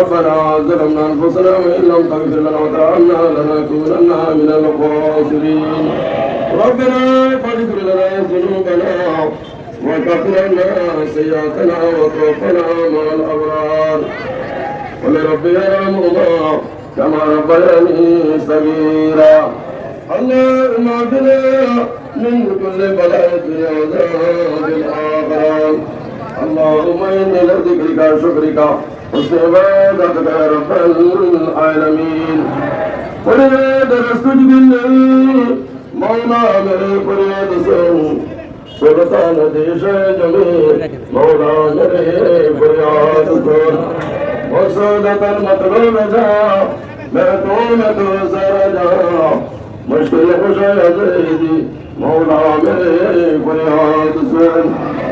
ربنا ظلمنا أنفسنا وإن لم تغفر لنا وترحمنا لنكونن من الخاسرين. ربنا فاغفر لنا ذنوبنا وكفر عنا سيئاتنا وتوفنا مع الأبرار. ولربي يرحمهما كما ربياني صغيرا. اللهم اهدنا من كل بلاء الدنيا وعذاب الآخرة. اللهم اني لذكرك وشكرك استعبادك يا رب العالمين فريد رسول بالله مولا میرے فريد سن سلطان دیش جمی مولا میرے فریاد کر مقصد تر مطلوب جا میں تو میں تو سر جا مشکل خوش ہے مولا میرے فریاد سن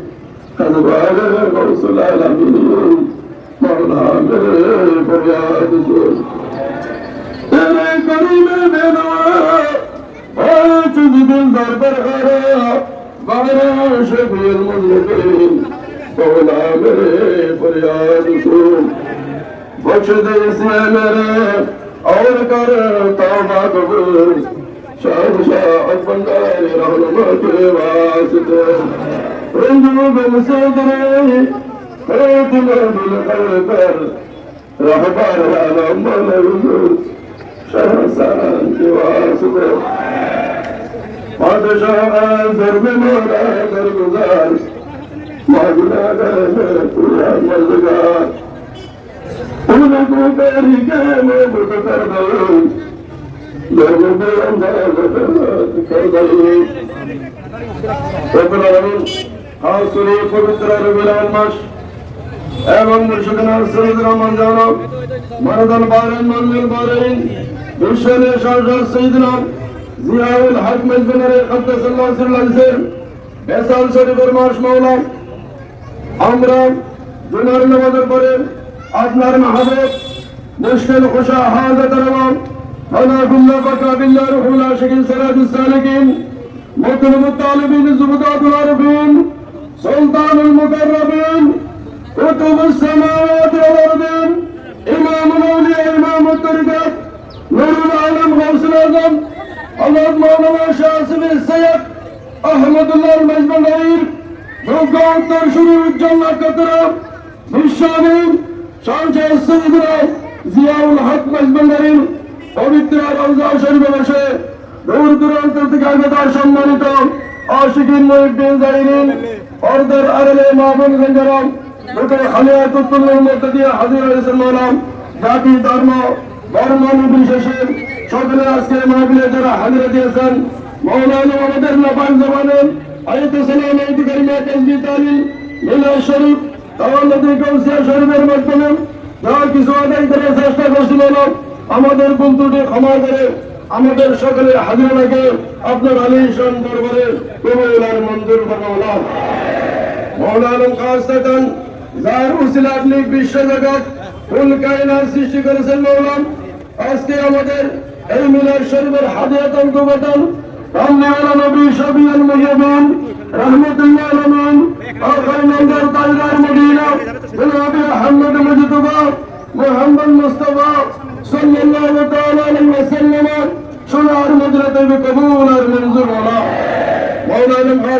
দরবার বাবা শফির মুজলিম মৌলা মেরে ফরিয়াদ সুন বখশদে মেরে اور کر توبہ قبول شاہ شاہ بندہ رہنما کے واسطے قلوب صدري قيد من الغربر رحبار على مولود شهسان جواسده پادشاہ درب مولا درگزار ماجنا پورا مزگار ان کو تیری کے میں متر دوں لوگوں میں انداز کر دوں Hasuli pavitra Vilalmaş Evam Nurşukan Arsırıdır Amancanam Maradan Bağren Mandir Bağren Gülşen-i Şarjal Seyyidinam Ziya-ül Hak Mecbinleri Kaddesallahu Sirlan Zir. Besal Şerifir Marş Mevlam Amra Dönerli Vadır Barim Adlar Mahabet Müşkil Kuşa Hazret Aravam Fana kulla baka billahi ruhul aşikin selatü salikin Mutlu muttalibin zubudatı arifin সুলতানুল মুকাররবিন, কুতুবুস সামাওয়াত ওয়াল আরদিন, ইমামুল আউলিয়া, ইমামুত তরিকাত নুরুল আলম গাউসুল আজম, হযরত মাওলানা শাহসুল সৈয়দ আহমদুল্লাহ মজমুনাইর ভগবান শুরু উজ্জ্বল নক্ষত্র বিশ্বনী সঞ্জয় সৈয়দ রায় জিয়াউল হক মজমুনাইর পবিত্র রওজা শরীফে বসে দূর দূরান্ত থেকে আগত সম্মানিত অশিকিন মহিউদ্দিন জারিনীন অর্ধের আড়ালে মাহবুব গঞ্জরাম দুটো খালিয়াতুল্লের মধ্যে দিয়ে হাজির হয়েছেন মৌলাম জাতি, ধর্ম ধর্ম নির্বিশেষে সকলে আজকে মাহবিলে যারা হাজিরা দিয়েছেন, মৌলানা আমাদের নাপাক জবানে আয়ত সালাম আয়তি কারিমা তাজবি তালিম শরীফ তাওয়াল্লাদি কৌসিয়া শরীফের মাধ্যমে যা কিছু আদায় করে চেষ্টা করছিল আমাদের ত্রুটি ক্ষমা করে আমাদের সকলের হাজিরাকে আপনার আলিশান দরবারে কবুল আর মঞ্জুর ফরমাওলা মৌলানা খাসাতান যার উসিলা আপনি বিশ্ব জগৎ ফুল কায়নাত সৃষ্টি করেছেন মৌলাম আজকে আমাদের এই মিলাদ শরীফের হাদিয়াত নবী রহমতুল্লাহ আলমিন মদিনা আহমদ মুজতবা মোহাম্মদ মুস্তাফা সাল্লাল্লাহু তাআলা আলাইহি ওয়াসাল্লাম সোনার মুদ্রাতে কবুল আর মঞ্জুর হলা মৌলানা খাস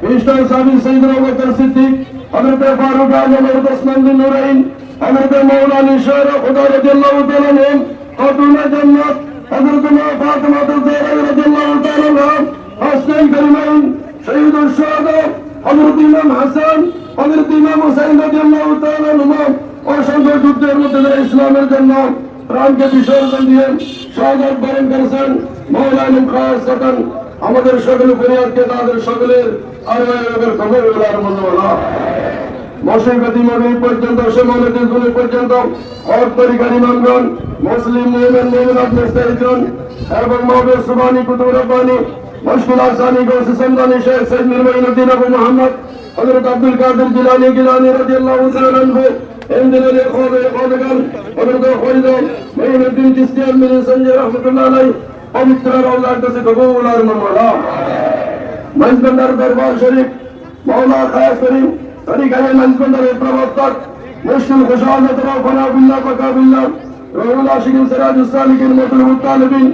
রেজিস্টার স্বামী সৈয়দুল আবুবকর সিদ্দিক হযরত ফারুক আজম হযরত ওসমান বিন নুরাইন হযরত মাওলানা শের খোদা রাদিয়াল্লাহু তাআলা নেন কতুনা জান্নাত হযরত মা ফাতিমা জাহরা রাদিয়াল্লাহু তাআলা নাম হোসেন করিমাইন শহীদুল শুহাদা হযরত ইমাম হাসান হযরত ইমাম হুসাইন রাদিয়াল্লাহু তাআলা নুমা অসংখ্য যুদ্ধের মধ্যে যারা ইসলামের জন্য প্রাণকে বিসর্জন দিয়ে সহযোগ বরণ করেছেন মৌলানা খাস আমাদের সকল পরিবারকে তাদের সকলের আরো এর খবর আর মনোলা মশাইবাদী মগরী পর্যন্ত সমানতের গুলি পর্যন্ত হক তরিকার ইমামগণ মুসলিম মোমেন মোমেনাত মুস্তাহিদগণ এবং মহবের সুবানি কুতুব রব্বানি মুশকিল আসানি গৌসে সন্দানি শেখ সৈয়দ মিরমাইনুদ্দিন আবু মোহাম্মদ হযরত আব্দুল কাদের জিলানী গিলানী রাদিয়াল্লাহু তাআলা আনহু এমদিনের খোদে খোদগান হযরত খলিদ মাইনুদ্দিন চিশতি আলমিরি সঞ্জয় রহমাতুল্লাহ আলাইহি পবিত্র রওজার কাছে কবুল আর মওলা মজবন্দার দরবার শরীফ মৌলা খায়াস করিম তরিকায় মজবন্দারের প্রবর্তক মুশকিল খুশাহাদত রফনা বিল্লাহ বকা বিল্লাহ রহুল আশিকিন সিরাজুস সালিকিন মতুল মুতালিবিন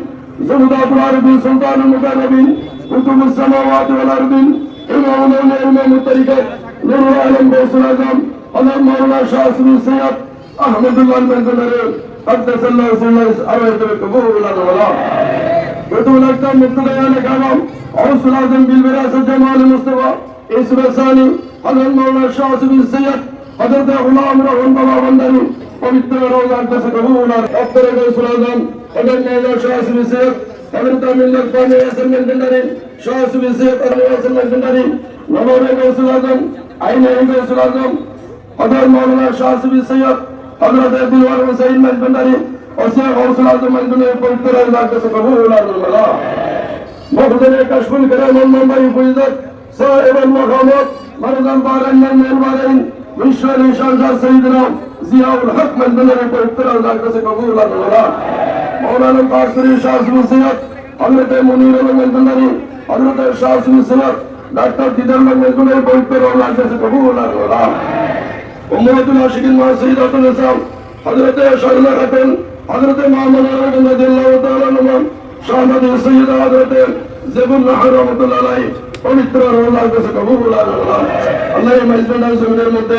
জুবদাতুল আরবিন সুলতানুল মুকাররবিন কুতুবুস সামাওয়াতি ওয়াল আরদিন ইমামুল ইমামুত তরিকাত নুরুল আলম গৌসুল আজম হযরত মাওলানা শাহ সুবি Syed Ahmadullah মজবন্দারের قدس الله سنة أرأيت القبول ولا وتقول أكثر مقتضى لكلام عرس Gavsul Azam Bilberasa Cemal-i Mustafa, Esra Sani, Hazret Mevla Şahsı bin Seyyid, Hazreti Hulam Rahman Bababandani, Pavitra ve Ravlar Kasa Kabuğular, Abdere Gavsul Azam, Hazret Mevla Şahsı bin Seyyid, Hazreti Millet Fahne Yasir Mevdindani, Şahsı bin Seyyid, Hazreti Yasir Mevdindani, Namare Gavsul Azam, Ayne-i Gavsul Azam, Hazret Mevla Şahsı bin Seyyid, Hazreti Abdülvar Hüseyin Mevdindani, Asya Gavsul Azam Mevdindani, Pavitra ve Ravlar Kasa Kabuğular, Allah. مخزن کشفن کرم المنبعی فیضت سائر المقامات مرزن بارن من البارین من شر شرجر سیدنا Ziya Hak meddeleri koyuptular da arkası kapıyorlar ona. Mevla'nın karşılığı şahsını sıyat, Hazreti Munir'e meddeleri, Hazreti şahsını sıyat, Daktar Dider'le meddeleri koyuptular ona arkası kapıyorlar ona. Ummetül Aşık'ın masayı da tanısam, Hazreti Yaşar'la katın, Hazreti Muhammed'e radıyallahu teala Shahzadi Syed হজরতের জেবুল্লাহ রহমতুল্লাহ পবিত্র রোজার কাছে কবুল আল্লাহ। আল্লাহ মাইজবান্ডার জমিনের মধ্যে,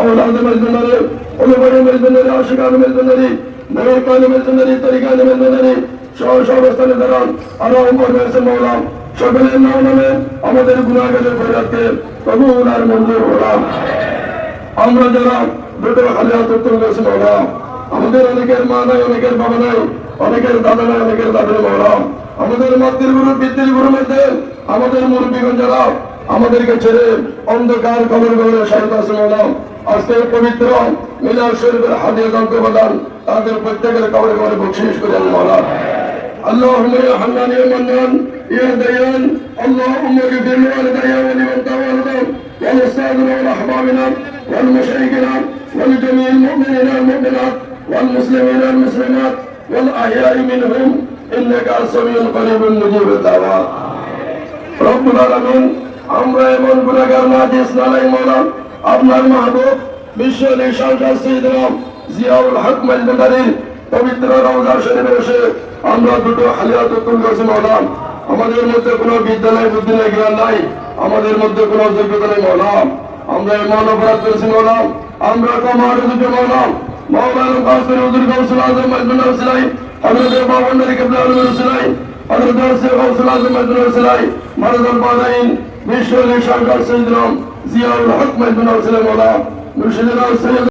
আওলাদ মাইজবান্ডারে অনুবাড়ি মাইজবান্ডারে আশিকান মাইজবান্ডারি নবীকান মাইজবান্ডারি তরিকান মাইজবান্ডারি সহ সব স্থানে দাঁড়ান আরও অমর হয়েছে মৌলাম সকলের নাম নামে আমাদের গুণাগারের ফেরাতে কবুল আর মঞ্জুর হলাম আমরা যারা দুটো খালি হাত উত্তর করেছি মৌলাম আমাদের অনেকের মা নাই অনেকের বাবা নাই অনেকের দাদা নাই অনেকের দাদের মৌলা আমাদের মাতৃ গুরু পিতৃ গুরু মধ্যে আমাদের মুরব্বীগণ যারা আমাদেরকে ছেড়ে অন্ধকার কবর কবরে সাহিত্য আছে মৌলা আজকে পবিত্র মিলার শরীফের হাদিয়া দন্ত প্রদান তাদের প্রত্যেকের কবরে কবরে বকশিস করে মৌলা اللهم يا حنان يا منان يا ديان اللهم اغفر لوالدينا না দিস আপনার মাহবুব বিশ্ব নিশান সৈয়দরাম জিয়াউল হক মজমুদারির পবিত্র রওজা শরীফে এসে আমরা দুটো হালিয়াত তুল করেছি মৌলাম আমাদের মধ্যে কোনো বিদ্যা নাই বুদ্ধি নাই, জ্ঞান নাই। আমাদের মধ্যে কোনো যোগ্যতা নেই মৌলাম আমরা এমন অপরাধ করেছি মৌলাম আমরা কমার দুটো মৌলাম মৌলানা কাসির হুজুর গৌসুল আজম মজমুন সিলাই হযরত বাবন্দারি কেবলা আলমের সিলাই হযরত দারসে আজম মজমুন সিলাই মারদাল বাদাইন বিশ্ব নিশান সৈয়দরাম জিয়াউল হক মজমুন সিলাই মৌলাম মুর্শিদুল্লাহ সৈয়দ